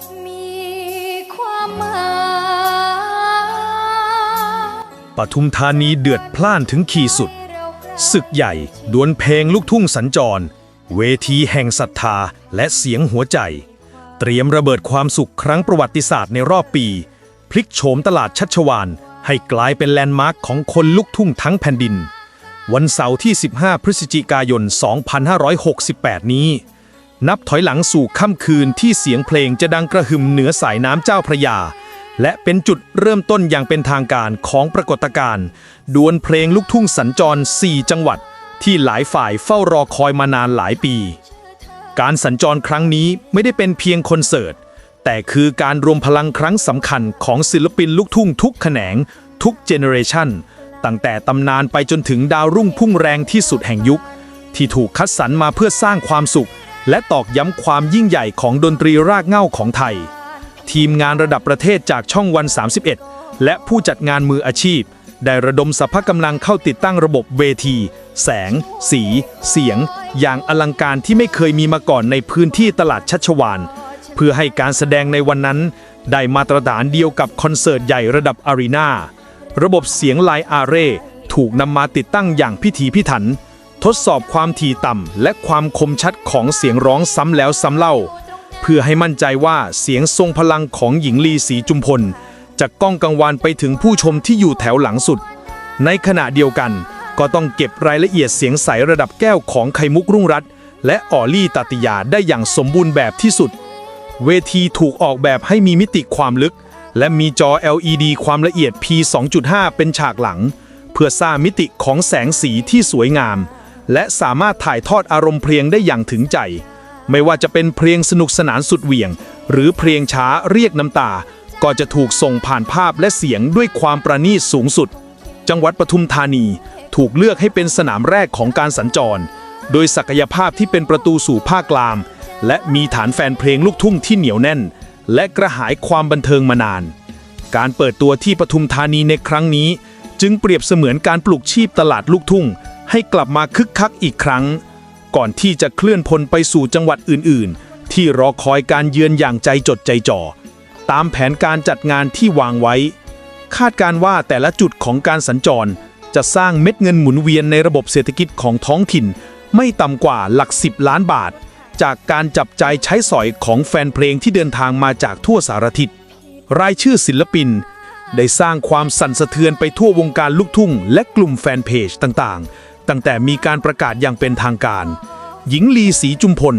กมีความหมายปทุมธานีเดือดพล่านถึงขีดสุด ศึกใหญ่ดวลเพลงลูกทุ่งสัญจร เวทีแห่งศรัทธาและเสียงหัวใจ เตรียมระเบิดความสุขครั้งประวัติศาสตร์ในรอบปี พลิกโฉมตลาดชัชวาน ให้กลายเป็นแลนด์มาร์คของคนลูกทุ่งทั้งแผ่นดิน วันเสาร์ที่ 15 พฤศจิกายน 2568 นี้ นับถอยหลังสู่ค่ำคืนที่เสียงเพลงจะดังกระหึ่มเหนือสายน้ำเจ้าพระยา และเป็นจุดเริ่มต้นอย่างเป็นทางการของปรากฏการณ์ดวลเพลงลูกทุ่งสัญจร 4 จังหวัด ที่หลายฝ่ายเฝ้ารอคอยมานานหลายปี การสัญจรครั้งนี้ไม่ได้เป็นเพียงคอนเสิร์ต แต่คือการรวมพลังครั้งสำคัญของศิลปินลูกทุ่งทุกแขนง ทุกเจเนอเรชันตั้งแต่ตำนานไปจนถึงดาวรุ่งพุ่งแรงที่สุดแห่งยุค ที่ถูกคัดสรรมาเพื่อสร้างความสุข และตอกย้ำความยิ่งใหญ่ของดนตรีรากเหง้าของไทย ทีมงานระดับประเทศจากช่องวัน 31 และผู้จัดงานมืออาชีพ ได้ระดมสรรพกำลังเข้าติดตั้งระบบเวที แสง สี เสียง อย่างอลังการที่ไม่เคยมีมาก่อนในพื้นที่ตลาดชัชวาน เพื่อให้การแสดงในวันนั้น ได้มาตรฐานเดียวกับคอนเสิร์ตใหญ่ระดับอารีนาระบบเสียงไลอาเร่ถูกนำมาติดตั้งอย่างพิถีพิถัน ทดสอบความถี่ต่ำและความคมชัดของเสียงร้องซ้ำแล้วซ้ำเล่า เพื่อให้มั่นใจว่าเสียงทรงพลังของหญิงลีศรีจุมพลจะก้องกังวานไปถึงผู้ชมที่อยู่แถวหลังสุด ในขณะเดียวกัน ก็ต้องเก็บรายละเอียดเสียงใสระดับแก้วของไขมุกรุ่งรัตน์และออลี่ตาติยาได้อย่างสมบูรณ์แบบที่สุด เวทีถูกออกแบบให้มีมิติความลึก และมีจอ LED ความละเอียด P 2.5 เป็นฉากหลัง เพื่อสร้างมิติของแสงสีที่สวยงาม และสามารถถ่ายทอดอารมณ์เพลงได้อย่างถึงใจ ไม่ว่าจะเป็นเพลงสนุกสนานสุดเหวี่ยง หรือเพลงช้าเรียกน้ำตา ก็จะถูกส่งผ่านภาพและเสียงด้วยความประณีตสูงสุด จังหวัดปทุมธานีถูกเลือกให้เป็นสนามแรกของการสัญจร โดยศักยภาพที่เป็นประตูสู่ภาคกลาง และมีฐานแฟนเพลงลูกทุ่งที่เหนียวแน่น และกระหายความบันเทิงมานาน การเปิดตัวที่ปทุมธานีในครั้งนี้ จึงเปรียบเสมือนการปลุกชีพตลาดลูกทุ่ง ให้กลับมาคึกคักอีกครั้ง ก่อนที่จะเคลื่อนพลไปสู่จังหวัดอื่น ๆ ที่รอคอยการเยือนอย่างใจจดใจจ่อ ตามแผนการจัดงานที่วางไว้ คาดการว่าแต่ละจุดของการสัญจร จะสร้างเม็ดเงินหมุนเวียนในระบบเศรษฐกิจของท้องถิ่น ไม่ต่ำกว่าหลัก10ล้านบาท จากการจับใจใช้สอยของแฟนเพลงที่เดินทางมาจากทั่วสารทิศรายชื่อศิลปิน ได้สร้างความสั่นสะเทือนไปทั่ววงการลูกทุ่ง และกลุ่มแฟนเพจต่างๆ ตั้งแต่มีการประกาศอย่างเป็นทางการ หญิงลีศรีจุมพล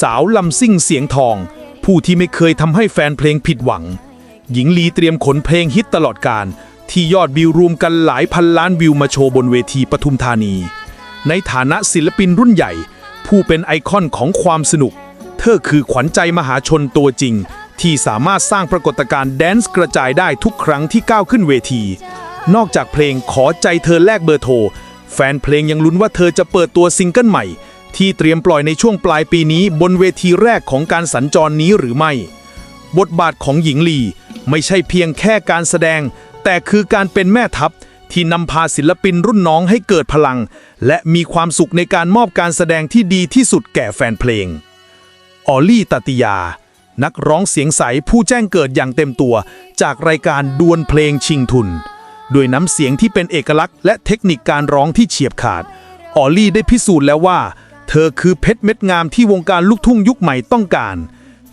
สาวลำซิ่งเสียงทอง ผู้ที่ไม่เคยทำให้แฟนเพลงผิดหวัง หญิงลีเตรียมขนเพลงฮิตตลอดการ ที่ยอดวิวรวมกันหลายพันล้านวิวมาโชว์บนเวทีปทุมธานี ในฐานะศิลปินรุ่นใหญ่ ผู้เป็นไอคอนของความสนุก เธอคือขวัญใจมหาชนตัวจริง ที่สามารถสร้างปรากฏการณ์แดนซ์กระจายได้ทุกครั้งที่ก้าวขึ้นเวที นอกจากเพลงขอใจเธอแลกเบอร์โทร แฟนเพลงยังลุ้นว่าเธอจะเปิดตัวซิงเกิลใหม่ ที่เตรียมปล่อยในช่วงปลายปีนี้บนเวทีแรกของการสัญจรนี้หรือไม่ บทบาทของหญิงลีไม่ใช่เพียงแค่การแสดง แต่คือการเป็นแม่ทัพที่นำพาศิลปินรุ่นน้องให้เกิดพลัง และมีความสุขในการมอบการแสดงที่ดีที่สุดแก่แฟนเพลง ออลลี่ตติยา นักร้องเสียงใสผู้แจ้งเกิดอย่างเต็มตัว จากรายการดวลเพลงชิงทุน ด้วยน้ำเสียงที่เป็นเอกลักษณ์และเทคนิคการร้องที่เฉียบขาด ออลลี่ได้พิสูจน์แล้วว่า เธอคือเพชรเม็ดงามที่วงการลูกทุ่งยุคใหม่ต้องการ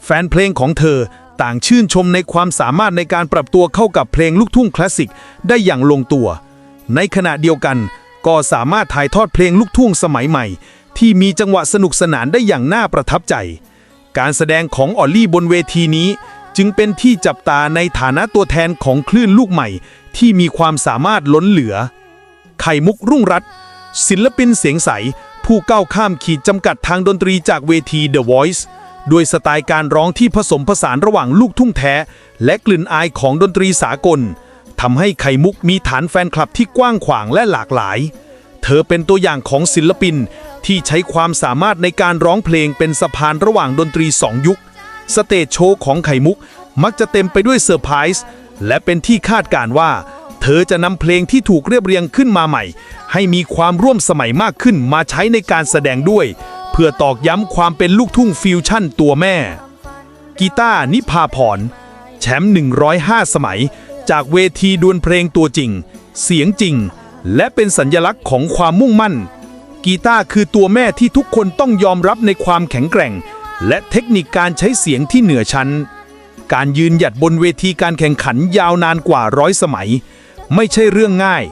แฟนเพลงของเธอต่างชื่นชมในความสามารถในการปรับตัวเข้ากับเพลงลูกทุ่งคลาสสิกได้อย่างลงตัว ในขณะเดียวกัน ก็สามารถถ่ายทอดเพลงลูกทุ่งสมัยใหม่ ที่มีจังหวะสนุกสนานได้อย่างน่าประทับใจ การแสดงของออลลี่บนเวทีนี้ จึงเป็นที่จับตาในฐานะตัวแทนของคลื่นลูกใหม่ ที่มีความสามารถล้นเหลือ ไข่มุกรุ่งรัตศิลปินเสียงใส ผู้ก้าวข้ามขีดจำกัดทางดนตรีจากเวที The Voice ด้วยสไตล์การร้องที่ผสมผสานระหว่างลูกทุ่งแท้ และกลิ่นอายของดนตรีสากลทำให้ไข่มุกมีฐานแฟนคลับที่กว้างขวางและหลากหลาย เธอเป็นตัวอย่างของศิลปินที่ใช้ความสามารถในการร้องเพลงเป็นสะพานระหว่างดนตรีสองยุค สเตจโชว์ของไข่มุกมักจะเต็มไปด้วยเซอร์ไพรส์ และเป็นที่คาดการ์ว่า เธอจะนำเพลงที่ถูกเรียบเรียงขึ้นมาใหม่ ให้มีความร่วมสมัยมากขึ้นมาใช้ในการแสดงด้วย เพื่อตอกย้ำความเป็นลูกทุ่งฟิวชั่นตัวแม่ กีตาร์นิพาพร แชมป์ 105 สมัย จากเวทีดวลเพลงตัวจริง เสียงจริง และเป็นสัญญลักษณ์ของความมุ่งมั่น กีตาร์คือตัวแม่ที่ทุกคนต้องยอมรับในความแข็งแกร่ง และเทคนิคการใช้เสียงที่เหนือชั้น การยืนหยัดบนเวทีการแข่งขันยาวนานกว่าร้อยสมัย ไม่ใช่เรื่องง่าย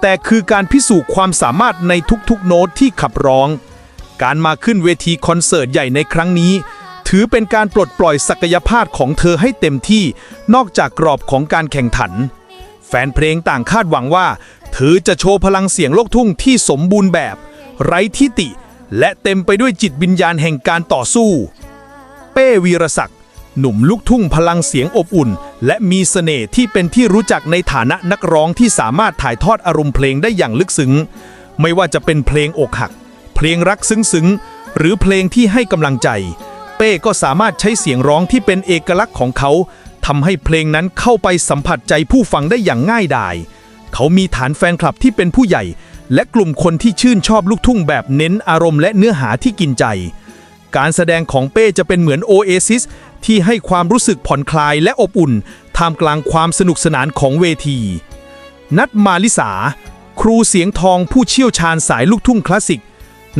แต่คือการพิสูจน์ความสามารถในทุกๆ โน้ตที่ขับร้อง การมาขึ้นเวทีคอนเสิร์ตใหญ่ในครั้งนี้ ถือเป็นการปลดปล่อยศักยภาพของเธอให้เต็มที่นอกจากกรอบของการแข่งขัน แฟนเพลงต่างคาดหวังว่า เธอจะโชว์พลังเสียงโลกทุ่งที่สมบูรณ์แบบ ไร้ทิติและเต็มไปด้วยจิตวิญญาณแห่งการต่อสู้ เป้วีรศักดิ์ หนุ่มลูกทุ่งพลังเสียงอบอุ่น และมีเสน่ห์ที่เป็นที่รู้จักในฐานะนักร้องที่สามารถถ่ายทอดอารมณ์เพลงได้อย่างลึกซึ้ง ไม่ว่าจะเป็นเพลงอกหัก เพลงรักซึ้งๆ หรือเพลงที่ให้กำลังใจ เป้ก็สามารถใช้เสียงร้องที่เป็นเอกลักษณ์ของเขาทำให้เพลงนั้นเข้าไปสัมผัสใจผู้ฟังได้อย่างง่ายดาย เขามีฐานแฟนคลับที่เป็นผู้ใหญ่ และกลุ่มคนที่ชื่นชอบลูกทุ่งแบบเน้นอารมณ์และเนื้อหาที่กินใจ การแสดงของเป้จะเป็นเหมือนโอเอซิส ที่ให้ความรู้สึกผ่อนคลายและอบอุ่นท่ามกลางความสนุกสนานของเวที นัดมาลิสา ครูเสียงทองผู้เชี่ยวชาญสายลูกทุ่งคลาสสิก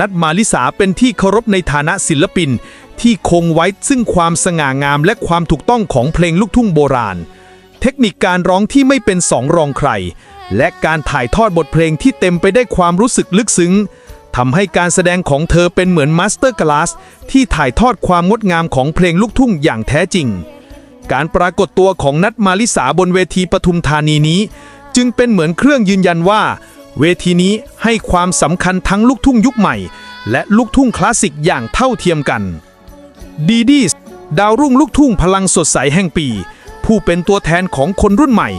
นัดมาลิสาเป็นที่เคารพในฐานะศิลปิน ที่คงไว้ซึ่งความสง่างามและความถูกต้องของเพลงลูกทุ่งโบราณ เทคนิคการร้องที่ไม่เป็นสองรองใคร และการถ่ายทอดบทเพลงที่เต็มไปได้วยความรู้สึกลึกซึ้ง ทำให้การแสดงของเธอเป็นเหมือนมาสเตอร์คลาสที่ถ่ายทอดความงดงามของเพลงลูกทุ่งอย่างแท้จริง การปรากฏตัวของนัทมาลิสาบนเวทีปทุมธานีนี้ จึงเป็นเหมือนเครื่องยืนยันว่า เวทีนี้ให้ความสำคัญทั้งลูกทุ่งยุคใหม่ และลูกทุ่งคลาสสิกอย่างเท่าเทียมกันดีดีสดาวรุ่งลูกทุ่งพลังสดใสแห่งปี ผู้เป็นตัวแทนของคนรุ่นใหม่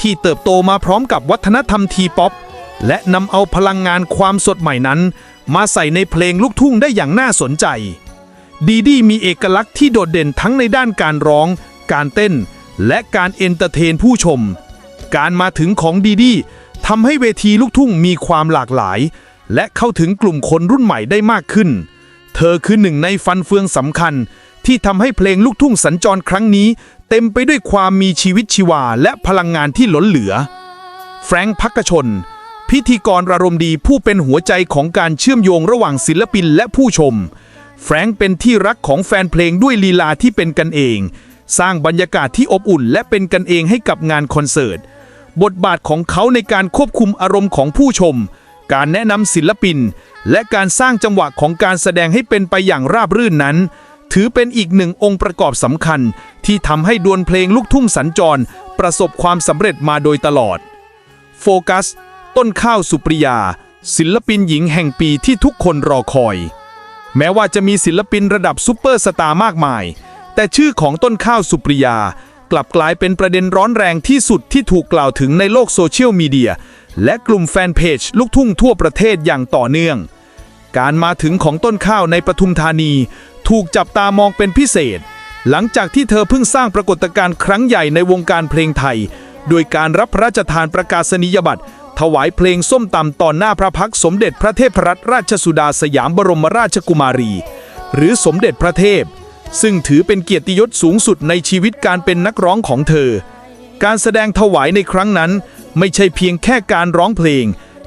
ที่เติบโตมาพร้อมกับวัฒนธรรมทีป๊อป และนำเอาพลังงานความสดใหม่นั้น มาใส่ในเพลงลูกทุ่งได้อย่างน่าสนใจ ดีดีมีเอกลักษณ์ที่โดดเด่นทั้งในด้านการร้อง การเต้น และการเอนเตอร์เทนผู้ชม การมาถึงของดีดีทำให้เวทีลูกทุ่งมีความหลากหลาย และเข้าถึงกลุ่มคนรุ่นใหม่ได้มากขึ้น เธอคือหนึ่งในฟันเฟืองสำคัญ ที่ทำให้เพลงลูกทุ่งสัญจรครั้งนี้ เต็มไปด้วยความมีชีวิตชีวาและพลังงานที่ล้นเหลือ แฟรงค์พักกชน พิธีกรระรมณ์ดีผู้เป็นหัวใจของการเชื่อมโยงระหว่างศิลปินและผู้ชม แฟรงค์เป็นที่รักของแฟนเพลงด้วยลีลาที่เป็นกันเอง สร้างบรรยากาศที่อบอุ่นและเป็นกันเองให้กับงานคอนเสิร์ต บทบาทของเขาในการควบคุมอารมณ์ของผู้ชม การแนะนำศิลปิน และการสร้างจังหวะของการแสดงให้เป็นไปอย่างราบรื่นนั้น ถือเป็นอีกหนึ่งองค์ประกอบสำคัญ ที่ทำให้ดวลเพลงลูกทุ่งสัญจร ประสบความสำเร็จมาโดยตลอด โฟกัส ต้นข้าวสุปริยา ศิลปินหญิงแห่งปีที่ทุกคนรอคอย แม้ว่าจะมีศิลปินระดับซุปเปอร์สตาร์มากมาย แต่ชื่อของต้นข้าวสุปริยา กลับกลายเป็นประเด็นร้อนแรงที่สุดที่ถูกกล่าวถึงในโลกโซเชียลมีเดียและกลุ่มแฟนเพจลูกทุ่งทั่วประเทศอย่างต่อเนื่อง การมาถึงของต้นข้าวในปทุมธานี ถูกจับตามองเป็นพิเศษ หลังจากที่เธอเพิ่งสร้างปรากฏการณ์ครั้งใหญ่ในวงการเพลงไทย โดยการรับพระราชทานประกาศนียบัตร ถวายเพลงส้มตำต่อหน้าพระพักสมเด็จพระเทพรัตนราชสุดาสยามบรมราชกุมารี หรือสมเด็จพระเทพ ซึ่งถือเป็นเกียรติยศสูงสุดในชีวิตการเป็นนักร้องของเธอ การแสดงถวายในครั้งนั้น ไม่ใช่เพียงแค่การร้องเพลง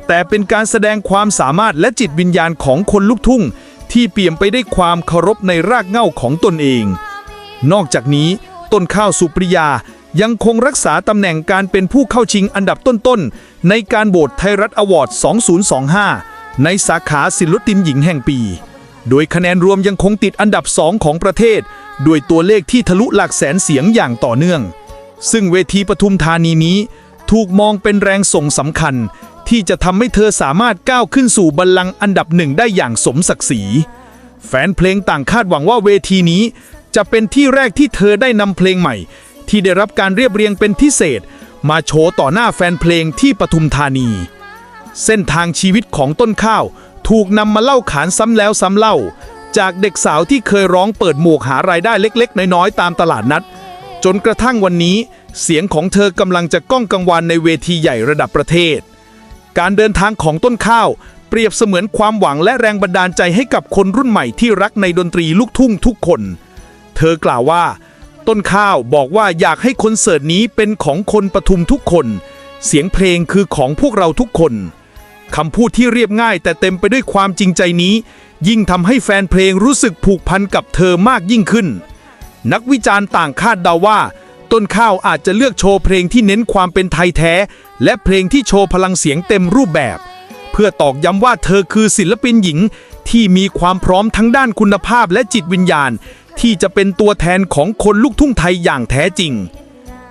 แต่เป็นการแสดงความสามารถและจิตวิญญาณของคนลูกทุ่ง ที่เปี่ยมไปได้วยความเคารพในรากเหง้าของตนเอง นอกจากนี้ ต้นข้าวสุปริยายังคงรักษาตำแหน่งการเป็นผู้เข้าชิงอันดับต้นๆ ในการโบสไทยรัฐอวอร์ด 2025 ในสาขาศิลปินหญิงแห่งปี โดยคะแนนรวมยังคงติดอันดับ 2 ของประเทศ ด้วยตัวเลขที่ทะลุหลักแสนเสียงอย่างต่อเนื่อง ซึ่งเวทีปทุมธานีนี้ ถูกมองเป็นแรงส่งสำคัญ ที่จะทำให้เธอสามารถก้าวขึ้นสู่บัลลังก์อันดับหนึ่งได้อย่างสมศักดิ์ศรีแฟนเพลงต่างคาดหวังว่าเวทีนี้ จะเป็นที่แรกที่เธอได้นำเพลงใหม่ ที่ได้รับการเรียบเรียงเป็นพิเศษ มาโชว์ต่อหน้าแฟนเพลงที่ปทุมธานี เส้นทางชีวิตของต้นข้าว ถูกนำมาเล่าขานซ้ำแล้วซ้ำเล่า จากเด็กสาวที่เคยร้องเปิดหมวกหารายได้เล็ก ๆ น้อย ๆ ตามตลาดนัด จนกระทั่งวันนี้ เสียงของเธอกำลังจะก้องกังวานในเวทีใหญ่ระดับประเทศ การเดินทางของต้นข้าว เปรียบเสมือนความหวังและแรงบันดาลใจให้กับคนรุ่นใหม่ที่รักในดนตรีลูกทุ่งทุกคน เธอกล่าวว่า ต้นข้าวบอกว่าอยากให้คอนเสิร์ตนี้เป็นของคนปทุมทุกคน เสียงเพลงคือของพวกเราทุกคนคำพูดที่เรียบง่ายแต่เต็มไปด้วยความจริงใจนี้ ยิ่งทำให้แฟนเพลงรู้สึกผูกพันกับเธอมากยิ่งขึ้น นักวิจารณ์ต่างคาดเดาว่า ต้นข้าวอาจจะเลือกโชว์เพลงที่เน้นความเป็นไทยแท้ และเพลงที่โชว์พลังเสียงเต็มรูปแบบ เพื่อตอกย้ำว่าเธอคือศิลปินหญิงที่มีความพร้อมทั้งด้านคุณภาพและจิตวิญญาณ ที่จะเป็นตัวแทนของคนลูกทุ่งไทยอย่างแท้จริง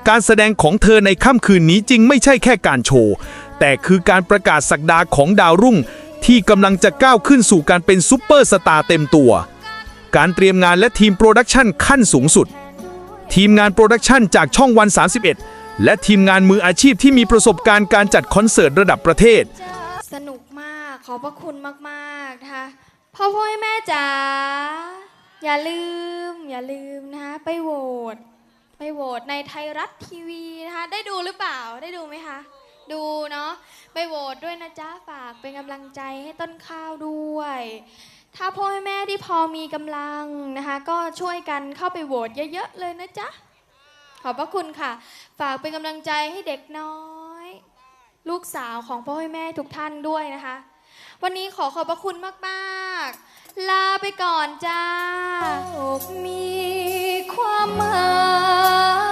การแสดงของเธอในค่ำคืนนี้จริงไม่ใช่แค่การโชว์ แต่คือการประกาศสักดาของดาวรุ่ง ที่กำลังจะก้าวขึ้นสู่การเป็นซุปเปอร์สตาร์เต็มตัว การเตรียมงานและทีมโปรดักชันขั้นสูงสุด ทีมงานโปรดักชันจากช่องวัน 31และทีมงานมืออาชีพที่มีประสบการณ์การจัดคอนเสิร์ตระดับประเทศ อบพระคุณมากๆนะคะพ่อพ่อแม่จ๋าอย่าลืม อย่าลืมนะคะไปโหวตไปโหวตในไทยรัฐทีวีนะคะได้ดูหรือเปล่าได้ดูไหมคะดูเนาะไปโหวตด้วยนะจ๊ะฝากเป็นกำลังใจให้ต้นข้าวด้วย ถ้าพ่อแม่ที่พอมีกำลังนะคะ ก็ช่วยกันเข้าไปโหวตเยอะๆเลยนะจ๊ะขอบพระคุณค่ะ ฝากเป็นกำลังใจให้เด็กน้อย ลูกสาวของพ่อแม่ทุกท่านด้วยนะคะ วันนี้ขอขอบพระคุณมากมากลาไปก่อนจ้ามีความหมาย